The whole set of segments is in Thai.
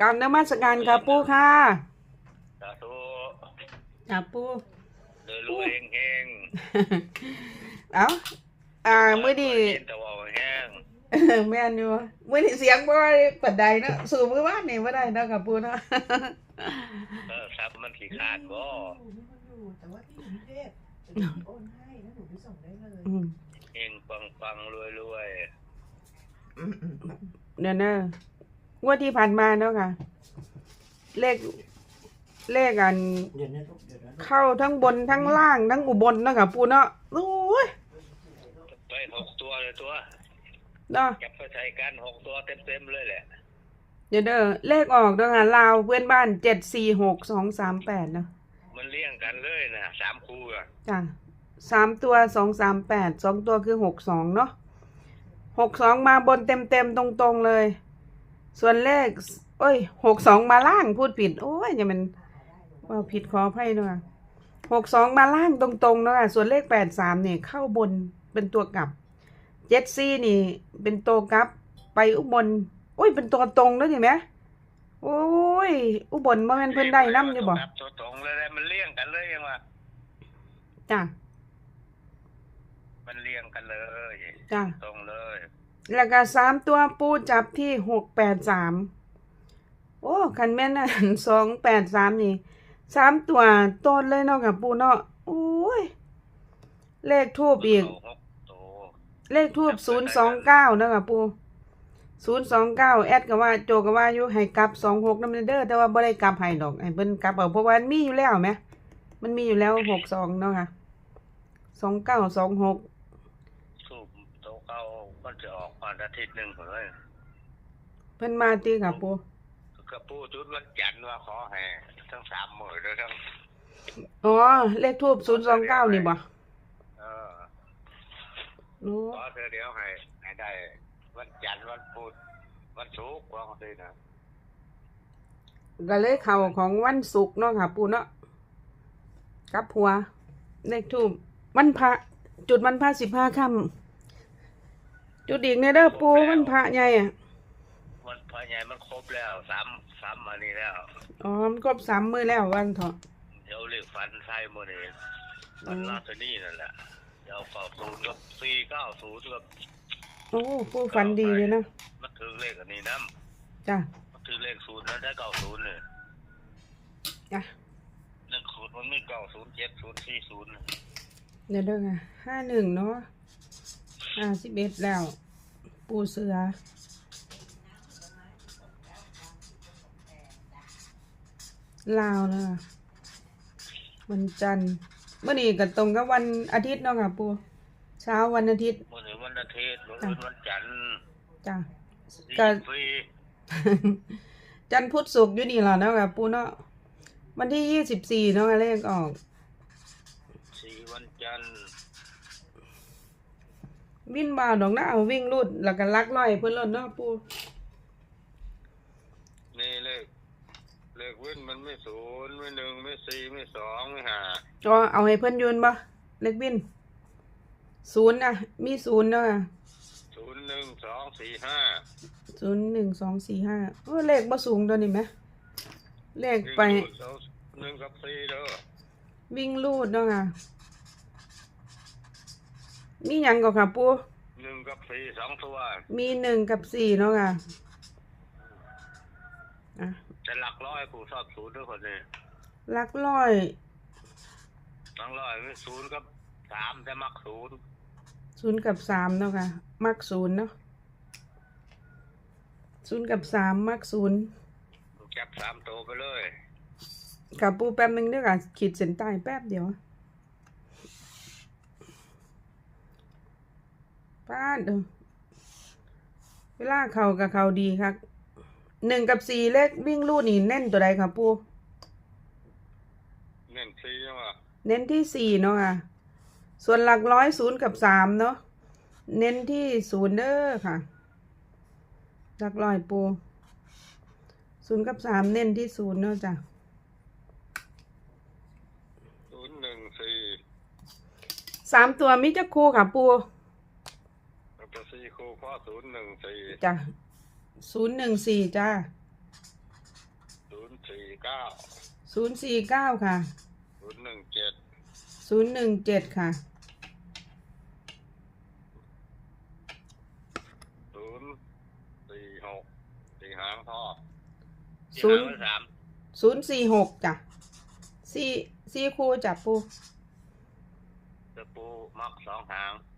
กรารนมัสการค่ะปูค่ะสาธุอะปูเดินรวยเฮงเอาอ่าๆมื้อนี้กินแต่ว่าแห้งแม่นอยู่มื้อนี้เสียงบ่ปัดใดเนาะสู่มื้อวานนี่บ่ได้เนาะค่ะปูเนาะเออทรัพย์มันขี้ขาดบ่แต่ว่าที่กรุงเทพเดี๋ยวหนูโอนให้แล้วหนูไปส่งได้เลยอืมเฮงปังปังรวยรวยเดี๋ยวนะ งวดที่ผ่านมาเนาะค่ะ เลขเลขอัน เดี๋ยวนะลูกเดี๋ยวนะลูกเข้าทั้งบนทั้งล่างทั้งอุบลเนาะค่ะปูเนาะโอ้ยไปหกตัวเลยตัวเนาะจับไปใส่กันหกตัวเต็มเต็มๆเลยแหละเดี๋ยวเด้อเลขออกเด้อค่ะลาวเพื่อนบ้านเจ็ดสี่หกสองสามแปดเนาะมันเลี้ยงกันเลยนะสามคู่อะจ้ะสามตัวสองสามแปดสองตัวคือหกสองเนาะหกสองมาบนเต็มเต็มๆตรงๆเลย ส่วนเลขเอ้ยหกสองมาล่างพูดผิด โอ้ยอย่ามันว่าผิดขออภัยด้วยหกสองมาล่างตรงๆเนาะค่ะส่วนเลขแปดสามเนี่ยเข้าบนเป็นตัวกลับเจ็ดซี่นี่ เป็นตัวกลับ ไปอุบลโอ้ยเป็นตัวตรงแล้วเห็นไหมโอ้ย อุบลมาเป็นเพิ่นได้น้ำอยู่บ่ครับตัวตรงเลยแหละมันเลี้ยงกันเลยยังวะจ้ะมันเลี้ยงกันเลยจ้ะตรงเลย แล้วก็สามตัวปูจับที่หกแปดสามโอ้คันแม่นอะสองแปดสามนี่สามตัวต้นเลยเนาะกับปูเนาะโอ้ย เลขทูบอีก เลขทูบศูนย์สองเก้าเนาะกับปูศูนย์สองเก้าแอดก็ว่าโจก็ว่าอยู่ให้กลับสองหกน้ำเด้อแต่ว่าบ่ได้กลับให้ดอกให้เพิ่นกลับเอาเพราะว่ามันมีอยู่แล้วไหมมันมีอยู่แล้วหกสองเนาะค่ะสองเก้าสองหก มันจะออกมาอาทิตย์หนึ่งเลยเพิ่นมาตีกับปูกระปูจุดวันจันทร์ว่าขอให้ทั้งสามหมื่นเลยทั้งอ๋อ เลขทูบศูนย์สองเก้านี่บ่เออโอ้ขอเธอเดี๋ยวให้ให้ได้ วันจันทร์วันพุธวันศุกร์ว่าสินะก็เลยเข่าของวันศุกร์เนาะค่ะ ปูเนาะกับหัว เลขทูบวันพระจุดวันพระสิบห้าค่ำ จุดอีกในเด้อปูวันพระใหญ่อะวันพระใหญ่มันครบแล้วสามสามอันนี้แล้ว อ๋อมันครบสามมือแล้ววันเถาะเดี๋ยวเรียกฟันไทยมือนี้มันลาสนี่นั่นแหละเดี๋ยวเก้าศูนย์กับสี่เก้าศูนย์กับโอ้ปูฝันดีเลยเนาะมันถือเลขอันนี้น้จ้ะำมันถือเลขศูนย์นั้นได้เก้าศูนย์เลยจ้ะหนึ่งศูนย์มันมีเก้าศูนย์เจ็ดศูนย์สี่ศูนย์ เดี๋ยวเด้อค่ะห้าหนึ่งเนาะ ห้าสิบเอ็ดแล้ว ปูเสือลาวเนาะวันจันทร์เมื่อนี้ก็ตรงกับวันอาทิตย์เนาะค่ะปูเช้าวันอาทิตย์มือนี้วันอาทิตย์วันอื่นวันจันทร์จ้ะสี่ก็ฟรีจันทร์พุธศุกร์อยู่นี่แหละเนาะค่ะปูเนาะวันที่ยี่สิบสี่เนาะเลขออกสี่วันจันทร์ วิ่งบ่าวดอกหน้าเอาวิ่งรูดแล้วก็ลักร้อยเพิ่นลดเนาะปูนี่เลขเลขเว้นมันไม่ศูนย์ไม่หนึ่งไม่สี่ไม่สองไม่ห้าอ๋อเอาให้เพิ่นยืนบ่เลขวินศูนย์อะ มีศูนย์เนาะค่ะศูนย์หนึ่งสองสี่ห้าศูนย์หนึ่งสองสี่ห้าโอ้เลขบ่สูงตัวนี้ไหมเลขไปหนึ่งสองหนึ่งกับสี่เด้อวิ่งรูดเนาะค่ะ มีหยังก็ค่ะปูหนึ่งกับสี่สองตัว มีหนึ่งกับสี่เนาะค่ะอะจะหลักร้อยกูชอบศูนย์ด้วยคนนี้ลักร้อย หลักร้อยไม่ศูนย์กับสามแต่มักศูนย์ศูนย์กับสามเนาะค่ะ มักศูนย์เนาะศูนย์กับสามมักศูนย์จับสามตัวไปเลย กับปูแป๊บนึงเด้อค่ะ ขีดเส้นใต้แป๊บเดียว ป้าดเด้อเวลาเขากับเขาดีครับหนึ่งกับสี่เลขวิ่งลู่นี่เน้นตัวใดครับปูเน้นสี่ใช่ไหมเน้นที่สี่เนาะค่ะ ส่วนหลักร้อยศูนย์กับสามเนาะเน้นที่ศูนย์เด้อค่ะ หลักร้อยปูศูนย์กับสามเน้นที่ศูนย์เนาะจ้ะศูนย์หนึ่งสี่สามตัวมิจะคู่ค่ะปู แล้วก็สี่คู่ข้อศูนย์หนึ่งสี่จ้ะศูนย์หนึ่งสี่จ้าสี่เก้าศูนย์สี่เก้าค่ะศูนย์หนึ่งเจ็ดศูนย์หนึ่งเจ็ดค่ะศูนย์สี่หกสี่หางพ่อศูนย์สี่หางสามศูนย์สี่หกจ้ะสี่สี่คู่จับปูตะปูมักสองหางห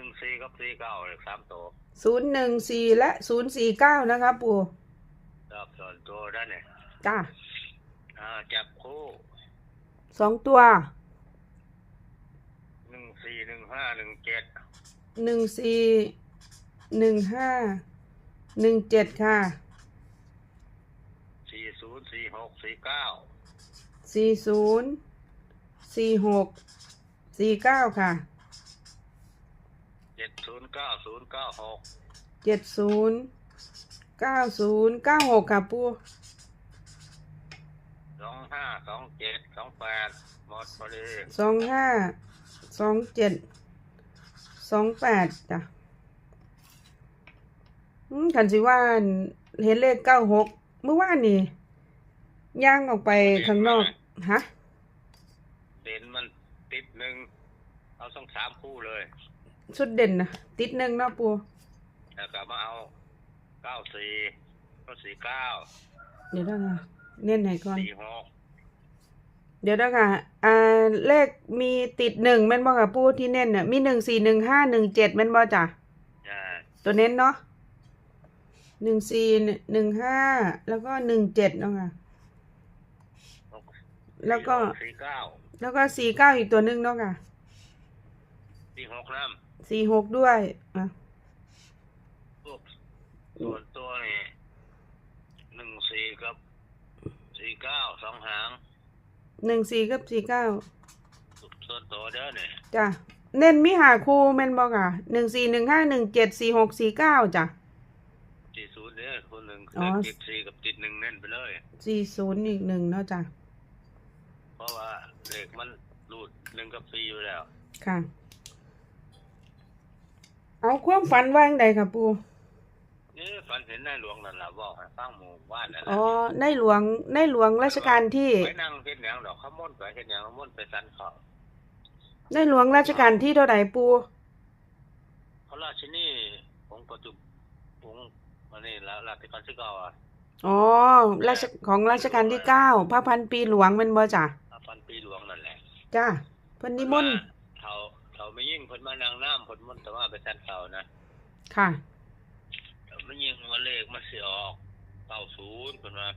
นึ่งสี่กับสี่เก้าเลขสามตัวศูนย์หนึ่งสี่และศูนย์สี่เก้านะคะปูรอบส่วนตัวด้านเนี่ยจ้ะอ่าจับคู่สองตัวหนึ่งสี่หนึ่งห้าหนึ่งเจ็ดหนึ่งสี่หนึ่งห้าหนึ่งเจ็ดค่ะสี่ศูนย์สี่หกสี่เก้าสี่ศูนย์สี่หกสี่เก้าค่ะเจ็ดศูนย์เก้าศูนย์เก้าหกเจ็ดศูนย์เก้าศูนย์เก้าหกค่ะปูสองห้าสองเจ็ดสองแปดหมดพอดีสองห้าสองเจ็ดสองแปดจ้ะอืมขันสิว่าเห็นเลขเก้าหกเมื่อวานนี่ย่างออกไปข้างนอกฮะเด่นมันติดหนึ่งเอาสองสามคู่เลย ชุดเด่นนะติดหนึ่งเนาะปูแล้วก็มาเอาเก้าสี่ก็สี่เก้าเดี๋ยวได้ค่ะเน้นให้ก่อน สี่หกเดี๋ยวได้ค่ะอ่าเลขมีติดหนึ่งแม่นบ่ค่ะปูที่เน้นเนี่ยมีหนึ่งสี่หนึ่งห้าหนึ่งเจ็ดแม่นบ่จ้ะอ่าตัวเน้นเนาะหนึ่งสี่หนึ่งห้าแล้วก็หนึ่งเจ็ดเนาะค่ะหกแล้วก็สี่เก้าแล้วก็สี่เก้าอีกตัวหนึงเนาะค่ะ สี่หกน้สี่หกด้วยอะำพวกส่วนตัวนี่หนึ่งสี่กับสี่เก้าสองหางหนึ่งสี่กับสี่เก้าส่วนตัวเด้อเนี่ยจ้ะเน้นมิหาคูแม่นบ่ค่ะหนึ่งสี่หนึ่งห้าหนึ่งเจ็ดสี่หกสี่เก้าจ้ะ สี่ศูนย์เด้อคนหนึ่งอ๋อ ติดสี่กับติดหนึ่งเน้นไปเลย สี่ศูนย์อีกหนึ่งเนาะจ้ะเพราะว่าเลขมันรูดหนึ่งกับสี่อยู่แล้ว ค่ะ เอาความฝันว่างใดค่ะปูนี่ฝันเห็นนายหลวงนั่นแหละบอกให้ฟังหมู่บ้านนั่นแหอ๋ละอในหลวงในหลวงรัชกาลที่ไปนั่งเฮ็ดหยังดอกขมนไปเฮ็ดหยังขมนไปสันเขาในหลวงรัชกาลที่เท่าไหร่ปูพระราชินีองค์ปัจจุองค์มานี่แล้วราชการที่เก้าอะอ๋อราชของรัชกาลที่เก้าพระพันปีหลวงแมันบ่จ้ะอาพันปีหลวงนั่นแหละจ้ะเพิ่นนิมนต์ เขาเขาไม่ยิ่งเพิ่นมานางน้ำเพิ่นมนต์แต่ว่าไปสันเขานะค่ะเขาไม่ยิ่งมาเลขมันสิออกเก้าศูนย์เพิ่นว่า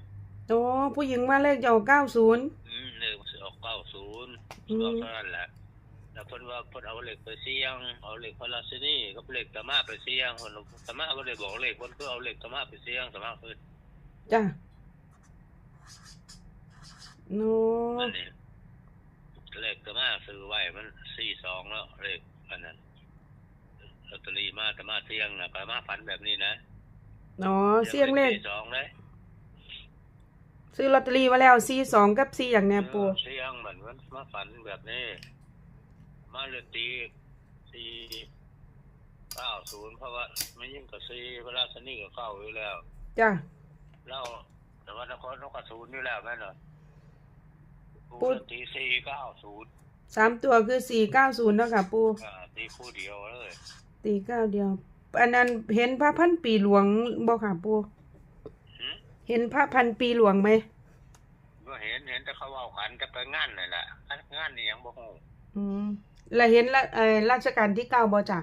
โอ้ผู้หญิงมาเลขจะเอาเก้าศูนย์อืมเลขมันสิออกเก้าศูนย์อืมบอกเท่านั้นแหละแล้วเพิ่นว่าเพิ่นเอาเลขไปเสี่ยง เอาเลขพระราชินีกับเลขตะมาไปเสี่ยงเพิ่นตะมาบ่ได้บอกเลขเพิ่นคือเอาเลขตะมาไปเสี่ยงตะมาเพิ่นจ้ะโน้นั่นนี่เลขตะมาซื้อไว้มัน 42แล้วเลขอันนั้นลอตเตอรี่มาตะมาเสี่ยงน่ะก็มาฝันแบบนี้นะอ๋อเสียงเลข42เลยซื้อลอตเตอรี่มาแล้วซีสองกับซีอย่างเนี้ยปูเออเสี่ยงเหมือนมันมาฝันแบบนี้ มาเลยตีสี่เก้าศูนย์เพราะว่าไม่ยิ่งกับสี่พระราชนีก็เข้าอยู่แล้วจ้ะแล้วแต่ว่านครนครศูนย์อยู่แล้วแม่นเหรอพูดตีสี่เก้าศูนย์ สามตัวคือสี่เก้าศูนย์เนาะค่ะปูอ่าตีคู่เดียวเลยตีเก้าเดียว อันนั้นเห็นพระพันปีหลวงบ่ค่ะปูหืมเห็นพระพันปีหลวงไหมก็เห็นเห็นแต่เขาเว่ากันจะไปงานนั่นแหละงานนี่ยังบ่ฮู้อืมแล้วเห็นละเออราชการที่เก้าบ่จ้ะ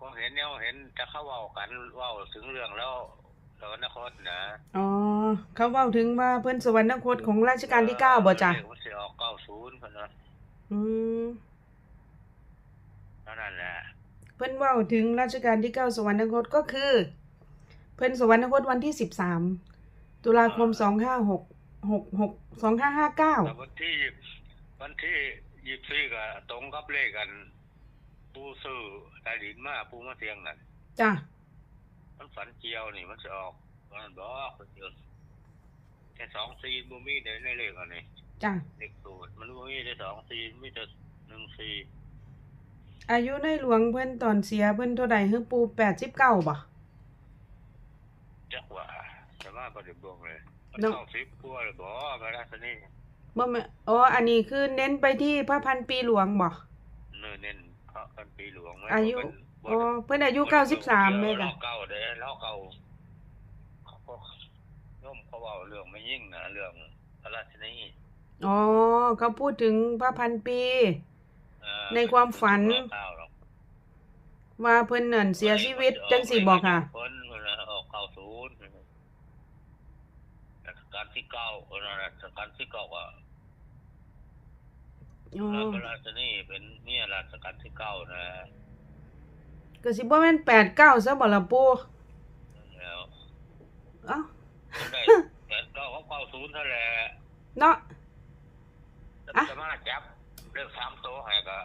ก็เห็นเนี่ยเห็นแต่เขาเว่ากันเว่าถึงเรื่องแล้ว แล้วนครนะอ๋อเขาเว้าถึงว่าเพิ่นสวรรคตของราชการที่เก้าบ่จ้ะเลขมันสิออกเก้าศูนย์เพิ่นว่าอืมเท่านั้นแหละเพิ่นเว้าถึงราชการที่เก้าสวรรคตก็คือ เพิ่นสวรรคตวันที่สิบสามตุลาคมสองห้าหกหกหกสองห้าห้าเก้าแต่วันที่วันที่ยี่สิบสี่ก็ตรงกับเลขกัน ปูซื้อใต้ดินมาปูมาเสียงนั่นจ้ะ มันฝันเจียวนี่มันจะออกมันบอกเดียวแค่สองสี่บูมีในในเลขอันนี้จ้ะเลขสูตรมันบูมีได้สองสี่มีแต่หนึ่งสี่อายุในหลวงเพิ่นตอนเสียเพิ่นเท่าใดคือปูแปดสิบเก้าบ่จักว่าแต่ว่าบ่ได้เบิ่งเลยมันเนาะต้องสิบกว่าเลยบ่พระราชนีบ่แม่อ๋ออันนี้คือเน้นไปที่พระพันปีหลวงบ่เนื้อเน้นพระพันปีหลวงไหมอายุ บ่เป็นบ่อ๋อได้เพิ่นอายุเก้าสิบสามเลยเราจ้ะเก่าเด้เราเก่าเขาก็ย่อมเขาเว้าเรื่องไม่ยิ่งนะเรื่องพระราชนีอ๋อเขาพูดถึงพระพันปีเอ่อในความฝันเก่าหรอกว่าเพิ่นนั่นเสียชีวิตจังสี่บอกค่ะเพิ่นเพิ่นน่ะออกเก้าศูนย์รัชกาลที่เก้าเออรัชกาลที่เก้าอะอ๋อพระราชนีเป็นเมียรัชกาลที่เก้านะ ก็สิบ่แม่นแปดเก้าซะบ่ล่ะปู่แล้วเอ้าเพิ่นได้แต่เก้าเขาเก้าศูนย์เท่าแหละเนาะแต่อะจะมาจับเรื่องสามโตวให้ก็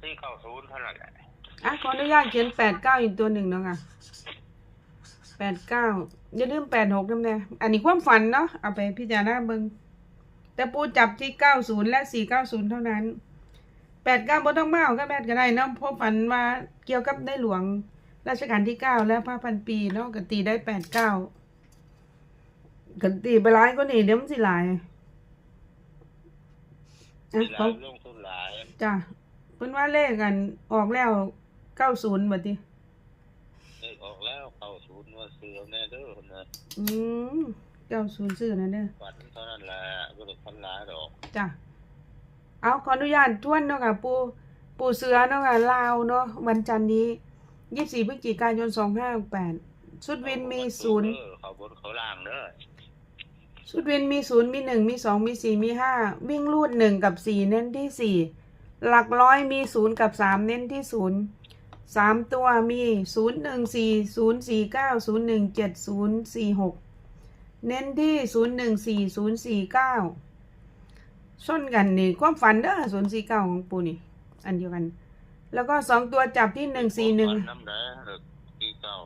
ที่เก้าศูนย์เท่านั้นแหละอะขออนุญาตเขียนแปดเก้าอีกตัวหนึ่งเนาะค่ะแปดเก้าอย่าลืมแปดหกนำแน่อันนี้ความฝันเนาะเอาไปพิจารณาเบิ่งแต่ปู่จับที่เก้าศูนย์และสี่เก้าศูนย์เท่านั้น แปดเก้าบ่ต้องมาเอาก็แม่นก็ได้เนาะเพราะฝันว่าเกี่ยวกับในหลวงรัชกาลที่เก้าและพระพันปีเนาะก็ตีได้แปดเก้าก็ตีไปหลายก็นี่เดี๋ยวมันสิหลายอะหขอลางยลงทุนหลายจ้ะเพิ่นว่าเลขกันออกแล้วเก้าศูนย์บัดนี้เลิกออกแล้วเก้าศูนย์ว่าซื้อเอาแน่เด้อคนนะอืมเก้าศูนย์ซื้อนั่นเด้อฝันเท่านั้นแหละบ่ได้ฝันหลายดอกจ้ะ เอาขออนุญาตทวนเนาะค่ะปูปูเสือเนาะค่ะลาวเนาะวันจันทร์นี้ยี่สิบสี่พฤศจิกายนสองห้าแปดชุดวินมีศูนย์เออเขาบนเขาล่างเด้อชุดวินมีศูนย์มีหนึ่งมีสองมีสี่มีห้าวิ่งรูดหนึ่งกับสี่เน้นที่สี่หลักร้อยมีศูนย์กับสามเน้นที่ศูนย์สามตัวมีศูนย์หนึ่งสี่ศูนย์สี่เก้าศูนย์หนึ่งเจ็ดศูนย์สี่หกเน้นที่ศูนย์หนึ่งสี่ศูนย์สี่เก้า ชนกันนี่ความฝันเด้อศูนย์สี่เก้าของปูนี่ อันเดียวกัน แล้วก็สองตัวจับที่หนึ่งสี่หนึ่งน้ำเด้เลิกที่เก้า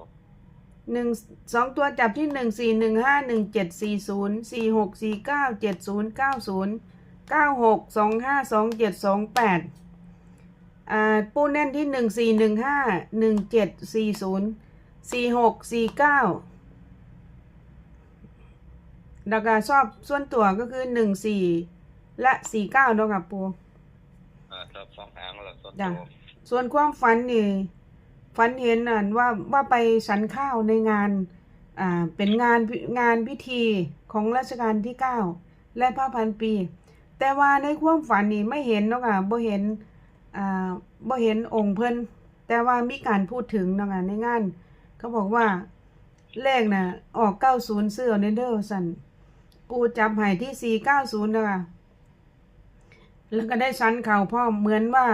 หนึ่งสองตัวจับที่หนึ่งสี่หนึ่งห้าหนึ่งเจ็ดสี่ศูนย์สี่หกสี่เก้าเจ็ดศูนย์เก้าศูนย์เก้าหกสองห้าสองเจ็ดสองแปดอ่าปูแน่นที่หนึ่งสี่หนึ่งห้าหนึ่งเจ็ดสี่ศูนย์สี่หกสี่เก้าแล้วก็ชอบส่วนตัวก็คือหนึ่งสี่ และสี่เก้าเนาะค่ะปูอ่าถ้าสองหางแล้วส่วนจ้ะตัวส่วนความฝันนี่ฝันเห็นน่ะว่าว่าไปสันข้าวในงานอ่าเป็นงานพิงานพิธีของรัชกาลที่เก้าและพระพันปี แต่ว่าในความฝันนี่ไม่เห็นเนาะค่ะบ่เห็นอ่าบ่เห็นองค์เพิ่นแต่ว่ามีการพูดถึงเนาะค่ะในงาน เขาบอกว่าเลขน่ะ ออก90เสื้อเนเด้อสั่นปูจับให้ที่490เนาะค่ะ แล้วก็ได้สันเข่าพร้อมเหมือนว่า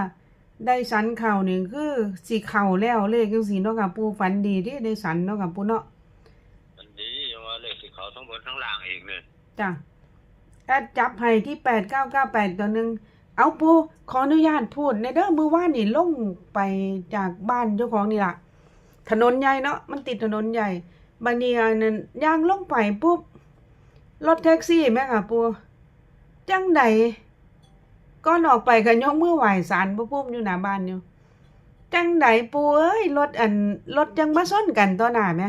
ได้สันเข่านี่คือสีเข่าแล้วเลขจังซี่เนาะค่ะปูฝันดีที่ได้สันเนาะค่ะปูเนาะมันดียังว่าเลขที่เขาทั้งบนทั้งล่างอีกเนี่ยจ้ะแอดจับให้ที่แปดเก้าเก้าแปดตัวหนึ่งเอาปูขออนุญาตพูดในเด้อมือว่านนี่ลงไปจากบ้านเจ้าของนี่ล่ะถนนใหญ่เนาะมันติดถนนใหญ่บางทีอันนั้นย่างลงไปปุ๊บรถแท็กซี่แม่ค่ะปูจังใด ก่อนออกไปก็ยกมือไหว้ศาลพระพุ่มอยู่หน้าบ้านอยู่ จังใดปูเอ้ยรถอันรถจังมาซ้นกันต่อหน้าแหม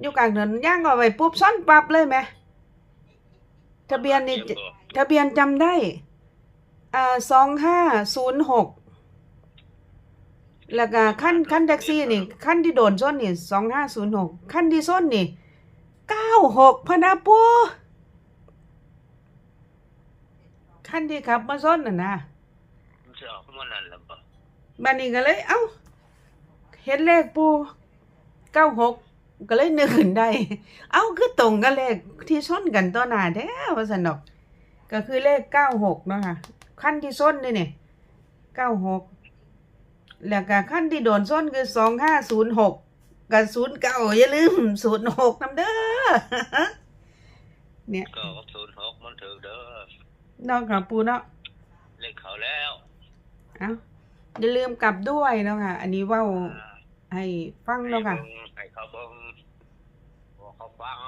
อยู่กลางถนนย่างออกไปปุ๊บซ้อนปับเลยแหมทะเบียนนี่ทะเบียนจำได้อ่าสองห้าศูนย์หกแล้วก็ขั้นขั้นแท็กซี่นี่ขั้นที่โดนส้นนี่สองห้าศูนย์หกขั้นที่ส้นนี่เก้าหกพนาปู ขั้นที่ขับมาส้นน่ะนะมันจะออกมันนั่นแหละบ่บันนี้ก็เลย เอ้า เห็นเลขปูเก้าหกก็เลยนึกขึ้นได้ เอ้าคือตรงกับเลขที่ส้นกันต่อหน้าแท้ว่าสนอก ก็คือเลขเก้าหกเนาะค่ะขั้นที่ส้นนี่เนี่ยเก้าหกแล้วก็ขั้นที่โดนส้นคือสองห้าศูนย์หกกับศูนย์เก้าอย่าลืมศูนย์หกนำเด้อเนี่ยก็ศูนย์หกมันถือเด้อ นอกกับปูเนาะเลขเขาแล้วเอ้าอย่าลืมกลับด้วยเนาะค่ะ อันนี้เว่าอ่าให้ฟังเนาะค่ะให้เบิ่งให้เขาเบิ่งบอกเขาฟัง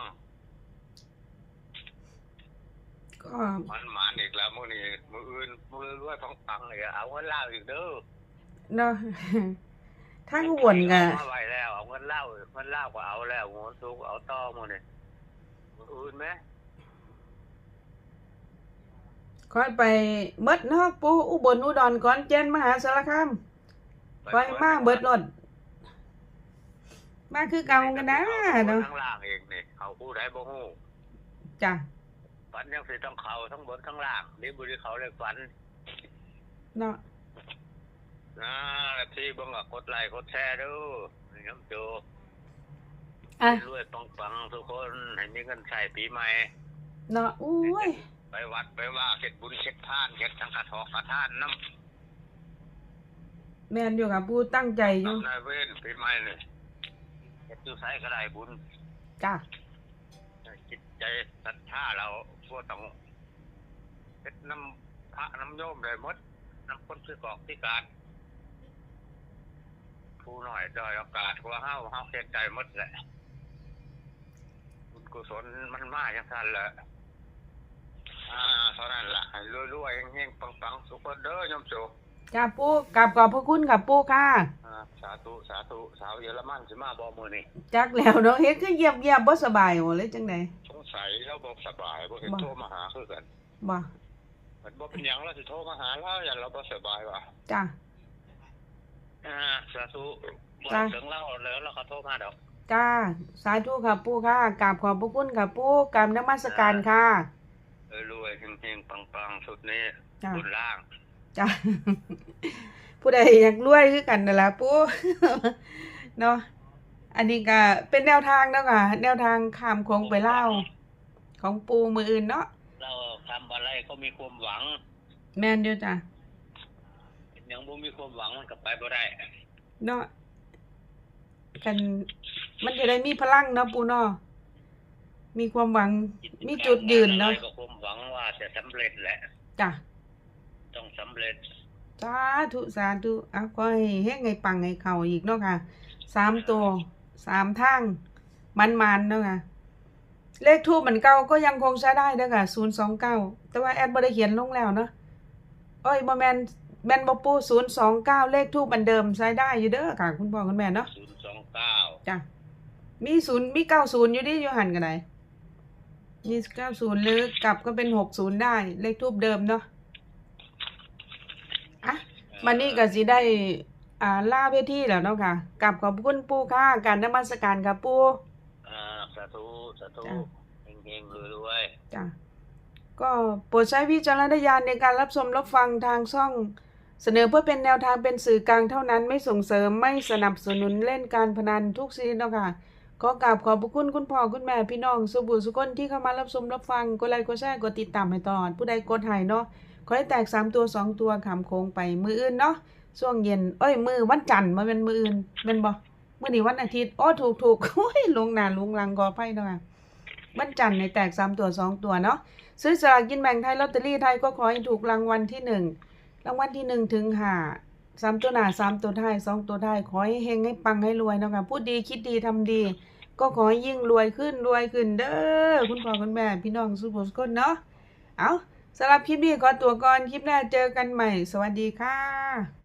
ก็มันหมานอีกแล้วมื้อนี้มื้ออื่นมื้ออื่นว่าท้องฟังเลยเอาเงินลาวอีกเด้อเนาะทางอุบลก็เอามาไว้แล้วเอาเงินเล่าเงินเล่าก็เอาแล้วเงินสูงเอาต่อหมดนี่อื่นไหม ค่อยไปเบิดเนอกปูอุบลอุดรขอนแก่นมหาสารคามค่อยมาเบิดรถมาคือเก่ากันนะเนาะข้างล่างเองนี่เขาผู้ใดบ่ฮู้จ้ะฝันยังสิต้องเขาทั้งบนทั้งล่างนี่บุรีเขาเลยฝันเนาะนะที่เบิ่งก็กดไลค์กดแชร์ดูนี่น้ำจูอะรวยปังปังๆทุกคนให้มีเงินใช้ปีใหม่เนาะอุ้ย ไปวัดไปว่าเฮ็ดบุญเฮ็ดทานเฮ็ดสังฆทานกทานน้แม่นอยู่กับปูตั้งใจอำยู่นายเว้นปีใหม่นี่เฮ็ดอยู่ไสก็ได้บุญจ้ะจิตใจศรัทธาเราพวกต้องเฮ็ดน้ำพระน้ำโยมได้หมดน้ำคนคือกอกที่การผู้หน่อยด้อยโอกาสกว่าเฮาเฮาเฮ็ดใจหมดแหละบุญกุศลมันมาจังซั่นแหละ อ่าเท่านั้นล่ะให้รวยๆเฮงๆปังๆสุขเด้อโยมโจจ้าปูกราบขอบพระคุณกับปูค่ะ อ่าสาธุสาธุสาวเยอรมันสิมาบ่มื้อนี้จักแล้วเนาะเฮ็ดคือเยียบเยียบบ่สบายโหเลยจังไดสงสัยเราบ่สบายบ่เห็นบ่โทรมาหาคือกันบ่มันบ่เป็นหยังเราสิโทรมาหาเราอย่าเราบ่สบายว่ะจ้ะอ่าสาธุบ่จ้ะถึงเราแล้วเราก็โทรมาดอกจ้าสาธุค่ะปูค่ะกราบขอบพระคุณค่ะปูกราบนมัสการค่ะเออ รวยเฮงๆปังๆ สุดนี้จ้ะ บนล่าง จ้ะ ผู้ใดอยากรวยคือกันนั่นล่ะปู เนาะอันนี้ก็เป็นแนวทางเนาะค่ะแนวทางข้ามโค้งไปเล่าวของปูมืออื่นเนาะเราทำอะไรก็มีความหวังแม่นอยู่จ้ะยังบ่มีความหวังมันก็ไปบ่ได้เนาะกันมันจะได้มีพลังเนาะปูเนาะ มีความหวัง มีจุดยืนเนาะก็ความหวังว่าจะสำเร็จแหละจ้ะต้องสำเร็จสาธุสาธุเอาก็ให้เฮ็ดไงปังไงเข่าอีกเนาะค่ะสามตัวสามทางมันมันๆเนาะค่ะเลขทูปเหมือนเก่าก็ยังคงใช้ได้เด้อค่ะศูนย์สองเก้าแต่ว่าแอดบ่ได้เขียนลงแล้วเนาะเอ้ยบ่แมนแมนบ่ปูศูนย์สองเก้าเลขทูปอันเดิมใช้ได้อยู่เด้อค่ะ คุณพ่อคุณแม่เนาะ029จ้ะมีศูนย์มีเก้าศูนย์อยู่ดิอยู่หันกันไหน มีเก้าศูนย์หรือกลับก็เป็นหกศูนย์ได้ เลขทูปเดิมเนาะอะมันนี่ก็สิได้ อ่าล่าเวทีแล้วเนาะค่ะกลับขอบคุณปู่ค่ะการนมัสการค่ะปู่อ่าสาธุสาธุจ้ะเฮงๆรวยจ้ะก็โปรดใช้วิจารณญาณในการรับชมรับฟังทางช่อง เสนอเพื่อเป็นแนวทางเป็นสื่อกลางเท่านั้นไม่ส่งเสริมไม่สนับสนุนเล่นการพนันทุกชนิดเนาะค่ะ ขอกราบขอบพระคุณคุณพ่อคุณแม่พี่น้องสุบุสุคนที่เข้ามารับชมรับฟังกดไลค์กดแชร์กดติดตามให้ตอดผู้ใดกดให้เนาะขอให้แตกสามตัวสองตัวขามโค้งไปมืออื่นเนาะช่วงเย็น เอ้ย มือวันจันทร์มาเป็นมืออื่นเป็นบ่มื้อนี้วันอาทิตย์โอ้ถูกถูกโอ้ยลงหน้าลงหลังกอไผ่เนาะค่ะวันจันทร์ในแตกสามตัวสองตัวเนาะซื้อสลากกินแบ่งไทยลอตเตอรี่ไทยก็ขอให้ถูกรางวัลที่หนึ่งรางวัลที่หนึ่งถึงห้า สามตัวหน้าสามตัวท้ายสองตัวท้ายขอให้เฮงให้ปังให้รวยเนาะค่ะพูดดีคิดดีทำดี ก็ขอให้ยิ่งรวยขึ้นรวยขึ้นเด้อคุณพ่อคุณแม่พี่น้องสุภสคนเนาะเอาสำหรับคลิปนี้ขอตัวก่อนคลิปหน้าเจอกันใหม่ สวัสดีค่ะ